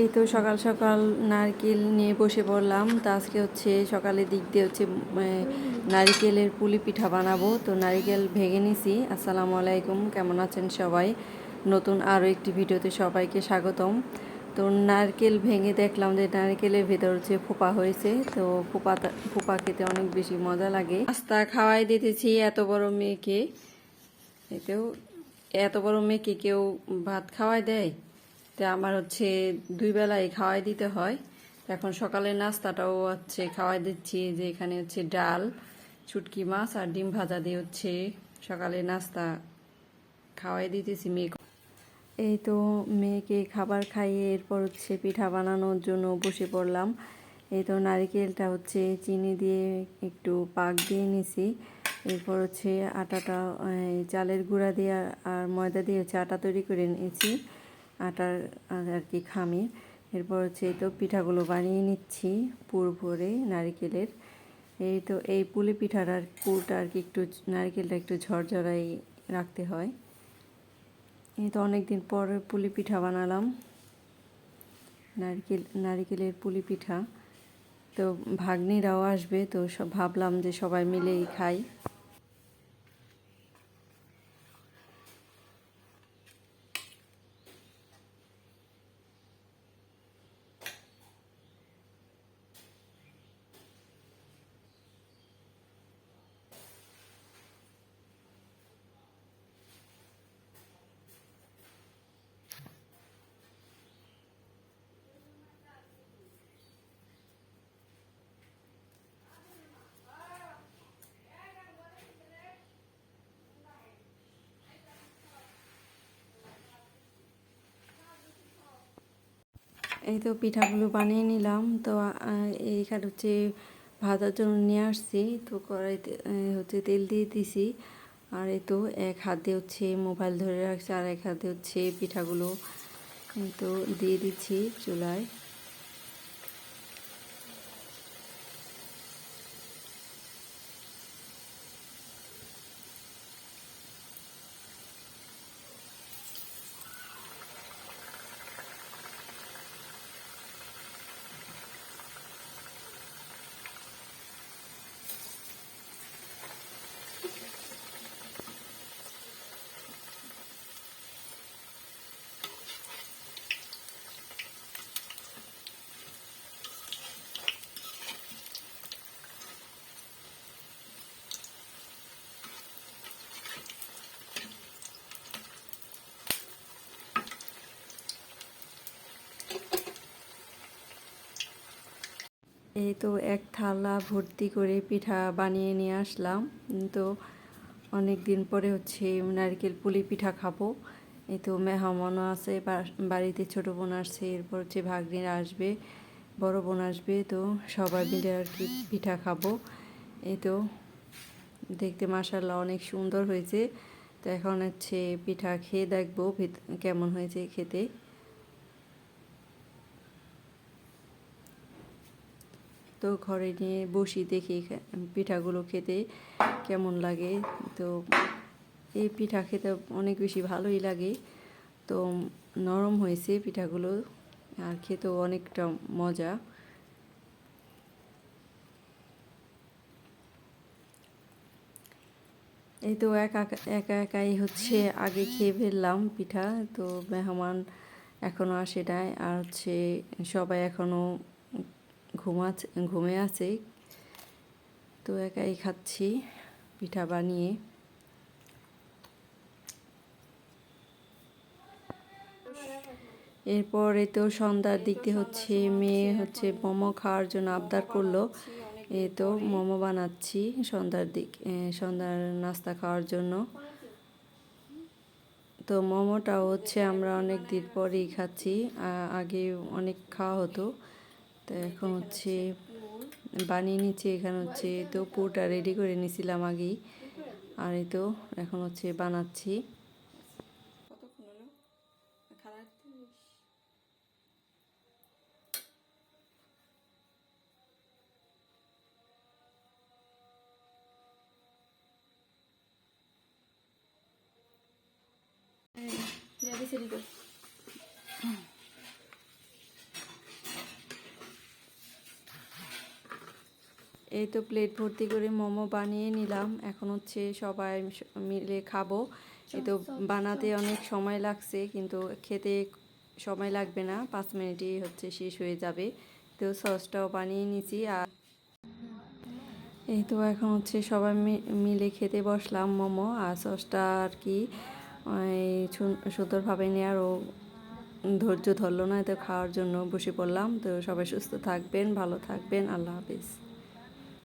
এই তো সকাল সকাল নারকেল নিয়ে বসে পড়লাম। তো আজকে হচ্ছে সকালের দিক দিয়ে হচ্ছে নারিকেলের পুলি পিঠা বানাবো। তো নারিকেল ভেঙে নিছি। আসসালামু আলাইকুম। কেমন আছেন সবাই? নতুন আরও একটি ভিডিওতে সবাইকে স্বাগতম। তো নারকেল ভেঙে দেখলাম যে নারকেলের ভেতর হচ্ছে ফোপা হয়েছে। তো ফোপা ফোপা খেতে অনেক বেশি মজা লাগে। নাস্তা খাওয়াই দিতেছি এত বড় মেয়েকে। এতেও, এত বড় মেয়েকে কেউ ভাত খাওয়াই দেয়? তো আমার হচ্ছে দুই বেলায় খাওয়াই দিতে হয়। এখন সকালের নাস্তাটাও হচ্ছে খাওয়াই দিচ্ছি যে এখানে হচ্ছে ডাল চুটকি মাছ আর ডিম ভাজা দিয়ে হচ্ছে সকালে নাস্তা খাওয়াই দিতেছি মেয়েকে। এই তো মেয়েকে খাবার খাইয়ে এরপর হচ্ছে পিঠা বানানোর জন্য বসে পড়লাম। এই তো নারিকেলটা হচ্ছে চিনি দিয়ে একটু পাক দিয়ে নিছি। এরপর হচ্ছে আটাটা চালের গুঁড়া দিয়ে আর ময়দা দিয়ে হচ্ছে আটা তৈরি করে নিয়েছি। আটার আর আর কি খামির। এরপর হচ্ছে এই তো পিঠাগুলো বানিয়ে নিচ্ছি পুর ভরে নারিকেলের। এই তো এই পুলি পিঠাটার পুরটা আর কি একটু নারিকেলটা একটু ঝরঝরাই রাখতে হয়। এই তো অনেকদিন পর পুলি পিঠা বানালাম। নারকেল, নারিকেলের পুলি পিঠা। তো ভাগ্নিরাও আসবে, তো সব ভাবলাম যে সবাই মিলেই খাই। এই তো পিঠাগুলো বানিয়ে নিলাম। তো এইখানে হচ্ছে ভাজার জন্য নিয়ে আসছি। তো কড়াইতে হচ্ছে তেল দিয়ে দিছি। আর এই তো এক হাতে হচ্ছে মোবাইল ধরে রাখছি, আর এক হাতে হচ্ছে পিঠাগুলো। তো দিয়ে দিচ্ছি চুলায়। এই তো এক থালা ভর্তি করে পিঠা বানিয়ে নিয়ে আসলাম। তো অনেক দিন পরে হচ্ছে নারকেল পুলি পিঠা খাব। এই তো মেহমানও আছে বাড়িতে ছোটো বোন আসছে, এরপর হচ্ছে ভাগ্নিরা আসবে, বড় বোন আসবে, তো সবাই মিলে আর কি পিঠা খাব। এই তো দেখতে মাসাল্লাহ অনেক সুন্দর হয়েছে। তো এখন হচ্ছে পিঠা খেয়ে দেখব কেমন হয়েছে খেতে। তো ঘরে নিয়ে বসি দেখি পিঠাগুলো খেতে কেমন লাগে। তো এই পিঠা খেতে অনেক বেশি ভালোই লাগে। তো নরম হয়েছে পিঠাগুলো, আর খেতেও অনেকটা মজা। এই তো একা একা একাই হচ্ছে আগে খেয়ে ফেললাম পিঠা। তো মেহমান এখনও আসে নাই, আর হচ্ছে সবাই এখনও ঘুমে আছে। তো একাই খাচ্ছি, পিঠা বানিয়ে। এরপরে তো সন্ধ্যার দিক দিয়ে হচ্ছে মেয়ে হচ্ছে মোমো খাওয়ার জন্য আবদার করল। এ তো মোমো বানাচ্ছি সন্ধ্যার দিক সন্ধ্যার নাস্তা খাওয়ার জন্য। তো মোমোটা হচ্ছে আমরা অনেক দিন পরেই খাচ্ছি আগে অনেক খাওয়া হতো। তো এখন হচ্ছে বানিয়ে নিচ্ছি, এখানে হচ্ছে তো পুরোটা রেডি করে নিয়েছিলাম আগেই। আর এই তো এখন হচ্ছে বানাচ্ছি। কতক্ষণ হলো খারাপ রেডি এই তো প্লেট ভর্তি করে মোমো বানিয়ে নিলাম। এখন হচ্ছে সবাই মিলে খাব। এই তো বানাতে অনেক সময় লাগছে, কিন্তু খেতে সময় লাগবে না। পাঁচ মিনিটেই হচ্ছে শেষ হয়ে যাবে। তো সসটাও বানিয়ে নিছি। আর এই তো এখন হচ্ছে সবাই মিলে খেতে বসলাম মোমো। আর সসটা আর কি সুন্দরভাবে নেওয়ার ও ধৈর্য ধরলো না তো খাওয়ার জন্য। বসে পড়লাম। তো সবাই সুস্থ থাকবেন, ভালো থাকবেন। আল্লাহ হাফিজ।